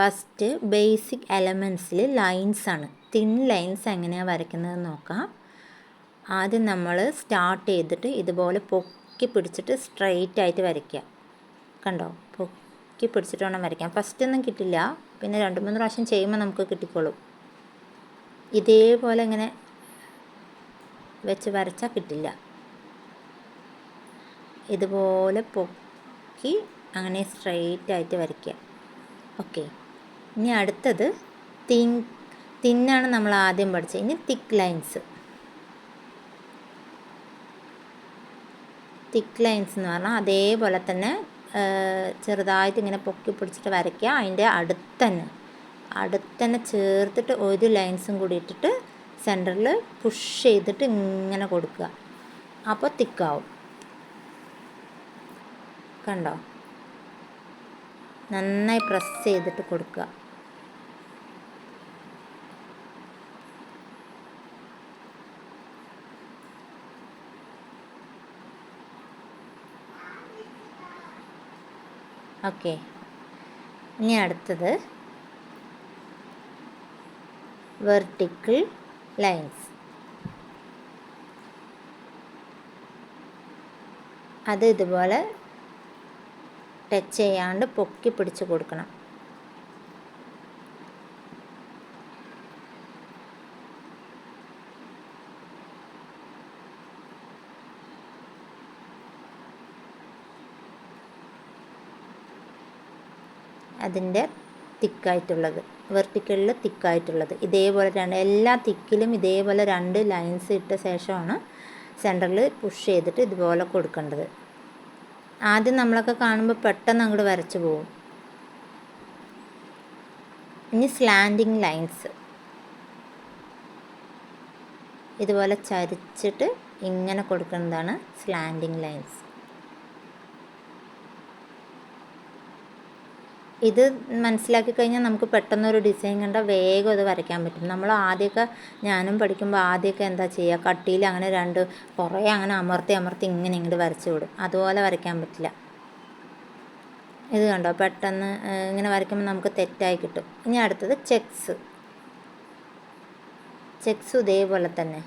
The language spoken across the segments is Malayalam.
ഫസ്റ്റ് ബേസിക് എലമെൻസിൽ ആണ്. തിൻ ലൈൻസ് എങ്ങനെയാണ് വരയ്ക്കുന്നത് നോക്കാം. ആദ്യം നമ്മൾ സ്റ്റാർട്ട് ചെയ്തിട്ട് ഇതുപോലെ പൊക്കി പിടിച്ചിട്ട് സ്ട്രെയിറ്റ് ആയിട്ട് വരയ്ക്കുക. കണ്ടോ? പൊക്കി പിടിച്ചിട്ട് വേണം വരയ്ക്കാം ഫസ്റ്റ് ഒന്നും കിട്ടില്ല. പിന്നെ രണ്ട് മൂന്ന് പ്രാവശ്യം ചെയ്യുമ്പോൾ നമുക്ക് കിട്ടിക്കോളും. ഇതേപോലെ ഇങ്ങനെ വെച്ച് വരച്ചാൽ കിട്ടില്ല. ഇതുപോലെ പൊക്കി അങ്ങനെ സ്ട്രെയിറ്റ് ആയിട്ട് വരയ്ക്കുക. ഓക്കെ. ഇനി അടുത്തത് തിൻ തിന്നാണ് നമ്മൾ ആദ്യം പഠിച്ചത്. ഇനി തിക്ക് ലൈൻസ്. തിക്ക് ലൈൻസ് എന്ന് പറഞ്ഞാൽ അതേപോലെ തന്നെ ചെറുതായിട്ട് ഇങ്ങനെ പൊക്കി പിടിച്ചിട്ട് വരയ്ക്കുക. അതിന്റെ അടുത്തന്നെ അടുത്തന്നെ അടുത്ത് തന്നെ ചേർത്തിട്ട് ഒരു ലൈൻസും കൂടി ഇട്ടിട്ട് സെന്ററിൽ പുഷ് ചെയ്തിട്ട് ഇങ്ങനെ കൊടുക്കുക. അപ്പോൾ തിക്കാവും. കണ്ടോ? നന്നായി പ്രസ് ചെയ്തിട്ട് കൊടുക്കുക. ഓക്കെ. ഇനി അടുത്തത്. വെർട്ടിക്കിൾ ലൈൻസ് അത് ഇതുപോലെ ടച്ച് ചെയ്യാണ്ട് പൊക്കി പിടിച്ച് കൊടുക്കണം. അതിന്റെ തിക്കായിട്ടുള്ളത്. വെർട്ടിക്കലിൽ തിക്കായിട്ടുള്ളത്. ഇതേപോലെ രണ്ട് എല്ലാ തിക്കിലും ഇതേപോലെ രണ്ട് ലൈൻസ് ഇട്ട ശേഷമാണ് സെന്ററിൽ പുഷ് ചെയ്തിട്ട് ഇതുപോലെ കൊടുക്കേണ്ടത്. ആദ്യം നമ്മളൊക്കെ കാണുമ്പോൾ പെട്ടെന്ന് അങ്ങോട്ട് വരച്ചു പോകും. ഇനി സ്ലാൻഡിങ് ലൈൻസ് ഇതുപോലെ ചരിച്ചിട്ട് ഇങ്ങനെ കൊടുക്കുന്നതാണ് സ്ലാൻഡിങ് ലൈൻസ് ഇത് മനസ്സിലാക്കി കഴിഞ്ഞാൽ നമുക്ക് പെട്ടെന്നൊരു ഡിസൈൻ കണ്ടാൽ വേഗം അത് വരയ്ക്കാൻ പറ്റും. നമ്മൾ ആദ്യമൊക്കെ ഞാനും പഠിക്കുമ്പോൾ ആദ്യമൊക്കെ എന്താ ചെയ്യുക കട്ടിയിൽ അങ്ങനെ രണ്ട് കുറേ അങ്ങനെ അമർത്തി അമർത്തി ഇങ്ങനെ ഇങ്ങോട്ട് വരച്ച് വിടും. അതുപോലെ വരയ്ക്കാൻ പറ്റില്ല. ഇത് കണ്ടോ? പെട്ടെന്ന് ഇങ്ങനെ വരയ്ക്കുമ്പോൾ നമുക്ക് തെറ്റായി കിട്ടും. ഇനി അടുത്തത് ചെക്സ് ചെക്സ് ഇതേപോലെ തന്നെ.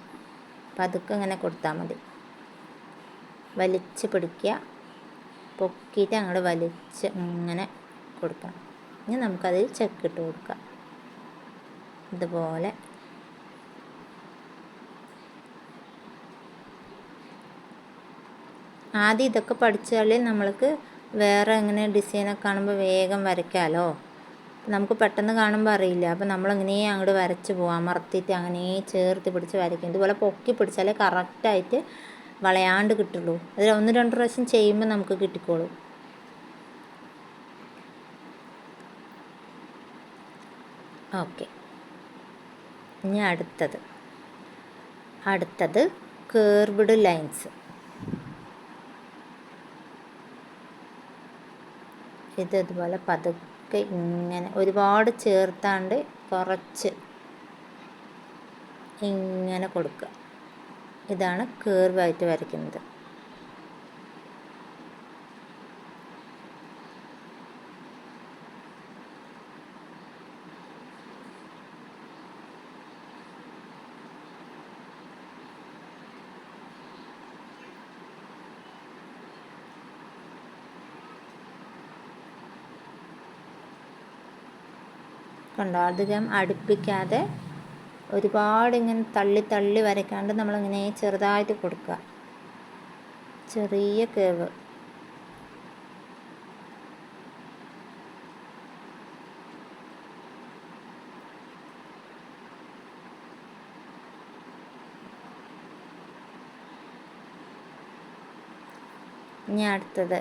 പതുക്കെ ഇങ്ങനെ കൊടുത്താൽ മതി. വലിച്ച് പിടിക്കുക. പൊക്കിയിട്ട് അങ്ങോട്ട് വലിച്ച് ഇങ്ങനെ കൊടുക്കണം. ഇനി നമുക്കതിൽ ചെക്ക് ഇട്ട് കൊടുക്കാം. ഇതുപോലെ. ആദ്യം ഇതൊക്കെ പഠിച്ചാലേ നമ്മൾക്ക് വേറെ എങ്ങനെ ഡിസൈനൊക്കെ കാണുമ്പോൾ വേഗം വരയ്ക്കാമല്ലോ നമുക്ക് പെട്ടെന്ന് കാണുമ്പോൾ അറിയില്ല. അപ്പോൾ നമ്മളിങ്ങനെ അങ്ങോട്ട് വരച്ച് പോവാം? മറത്തിട്ട് അങ്ങനെ ചേർത്ത് പിടിച്ച് വരയ്ക്കും. ഇതുപോലെ പൊക്കി പിടിച്ചാലേ കറക്റ്റായിട്ട് വളയാണ്ട് കിട്ടുള്ളൂ. അതിൽ ഒന്ന് രണ്ട് പ്രാവശ്യം ചെയ്യുമ്പോൾ നമുക്ക് കിട്ടിക്കോളും. ഓക്കെ. ഇനി അടുത്തത്. അടുത്തത് കേർവ്ഡ് ലൈൻസ് ഇത് ഇതുപോലെ പതുക്കെ ഇങ്ങനെ ഒരുപാട് ചേർത്താണ്ട് കുറച്ച് ഇങ്ങനെ കൊടുക്കുക. ഇതാണ് കേർവായിട്ട് വരയ്ക്കുന്നത്. കണ്ടോ? അധികം അടുപ്പിക്കാതെ ഒരുപാട് ഇങ്ങനെ തള്ളി തള്ളി വരയ്ക്കാണ്ട് നമ്മളിങ്ങനെ ചെറുതായിട്ട് കൊടുക്കുക. ചെറിയ കേവ്. ഇനി അടുത്തത്.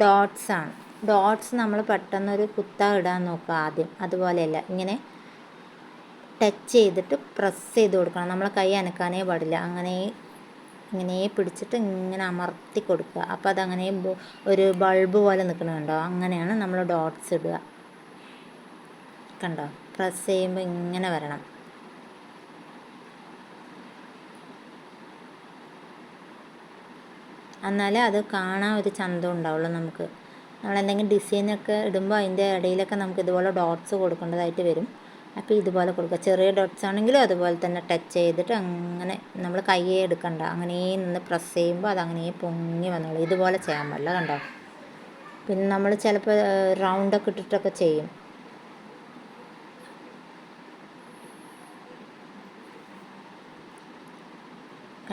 ഡോട്ട്സ് ആണ്. ഡോട്ട്സ് നമ്മൾ പെട്ടെന്നൊരു കുത്ത ഇടാൻ നോക്കുക ആദ്യം. അതുപോലെയല്ല ഇങ്ങനെ ടച്ച് ചെയ്തിട്ട് പ്രസ് ചെയ്ത് കൊടുക്കണം. നമ്മളെ കൈ അനക്കാനേ പാടില്ല. അങ്ങനെ ഇങ്ങനെ പിടിച്ചിട്ട് ഇങ്ങനെ അമർത്തി കൊടുക്കുക. അപ്പോൾ അതങ്ങനെ ഒരു ബൾബ് പോലെ നിൽക്കണുണ്ടോ അങ്ങനെയാണ് നമ്മൾ ഡോട്ട്സ് ഇടുക. കണ്ടോ? പ്രസ് ചെയ്യുമ്പോൾ ഇങ്ങനെ വരണം. എന്നാലേ അത് കാണാൻ ഒരു ചന്തം ഉണ്ടാവുള്ളൂ നമുക്ക്. നമ്മൾ എന്തെങ്കിലും ഡിസൈനൊക്കെ ഇടുമ്പോൾ അതിന്റെ ഇടയിലൊക്കെ നമുക്ക് ഇതുപോലെ ഡോട്ട്സ് കൊടുക്കേണ്ടതായിട്ട് വരും. അപ്പോൾ ഇതുപോലെ കൊടുക്കുക. ചെറിയ ഡോട്ട്സ് ആണെങ്കിലും അതുപോലെ തന്നെ ടച്ച് ചെയ്തിട്ട് അങ്ങനെ നമ്മൾ കൈയേ എടുക്കണ്ട. അങ്ങനെ നിന്ന് പ്രസ് ചെയ്യുമ്പോൾ അത് അങ്ങനെ പൊങ്ങി വന്നോളൂ. ഇതുപോലെ ചെയ്യാൻ പാടില്ല കണ്ടോ? പിന്നെ നമ്മൾ ചിലപ്പോൾ റൗണ്ടൊക്കെ ഇട്ടിട്ടൊക്കെ ചെയ്യും.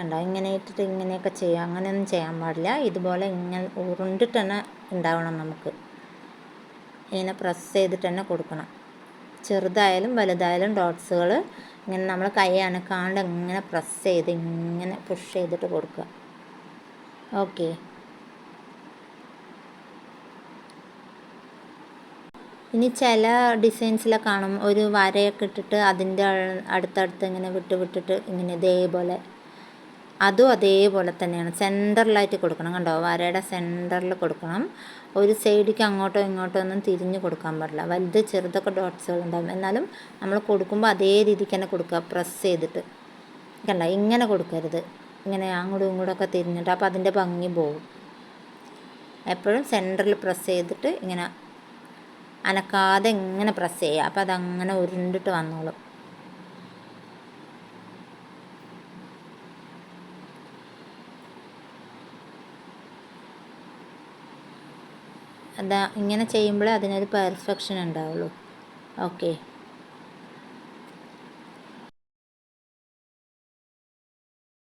കണ്ടോ? ഇങ്ങനെ ഇട്ടിട്ട് ഇങ്ങനെയൊക്കെ ചെയ്യാം. അങ്ങനെയൊന്നും ചെയ്യാൻ പാടില്ല. ഇതുപോലെ ഇങ്ങനെ ഉരുണ്ടിട്ട് തന്നെ ഉണ്ടാവണം നമുക്ക്. ഇങ്ങനെ പ്രസ് ചെയ്തിട്ട് തന്നെ കൊടുക്കണം. ചെറുതായാലും വലുതായാലും ഡോട്ട്സുകൾ ഇങ്ങനെ നമ്മൾ കൈ അനക്കാണ്ട് ഇങ്ങനെ പ്രസ് ചെയ്ത് ഇങ്ങനെ പുഷ് ചെയ്തിട്ട് കൊടുക്കുക. ഓക്കെ ഇനി ചില ഡിസൈൻസിലൊക്കെ കാണും. ഒരു വരയൊക്കെ ഇട്ടിട്ട് അതിന്റെ അടുത്തടുത്ത് ഇങ്ങനെ വിട്ട് വിട്ടിട്ട് ഇങ്ങനെ ഇതേപോലെ അതും അതേപോലെ തന്നെയാണ്. സെന്ററിലായിട്ട് കൊടുക്കണം കണ്ടോ? വരയുടെ സെന്ററിൽ കൊടുക്കണം. ഒരു സൈഡിലേക്ക് അങ്ങോട്ടോ ഇങ്ങോട്ടോ ഒന്നും തിരിഞ്ഞ് കൊടുക്കാൻ പാടില്ല. വലുത് ചെറുതൊക്കെ ഡോട്ട്സുകൾ ഉണ്ടാകും എന്നാലും നമ്മൾ കൊടുക്കുമ്പോൾ അതേ രീതിക്ക് തന്നെ കൊടുക്കുക പ്രസ് ചെയ്തിട്ട്. കണ്ട? ഇങ്ങനെ കൊടുക്കരുത്. ഇങ്ങനെ അങ്ങോട്ടും ഇങ്ങോട്ടൊക്കെ തിരിഞ്ഞിട്ട് അപ്പോൾ അതിന്റെ ഭംഗി പോകും. എപ്പോഴും സെന്ററിൽ പ്രസ് ചെയ്തിട്ട് ഇങ്ങനെ അനക്കാതെ ഇങ്ങനെ പ്രസ് ചെയ്യുക. അപ്പോൾ അതങ്ങനെ ഉരുണ്ടിട്ട് വന്നോളും. അതാ ഇങ്ങനെ ചെയ്യുമ്പോഴേ അതിനൊരു പെർഫെക്ഷൻ ഉണ്ടാവുള്ളൂ. ഓക്കെ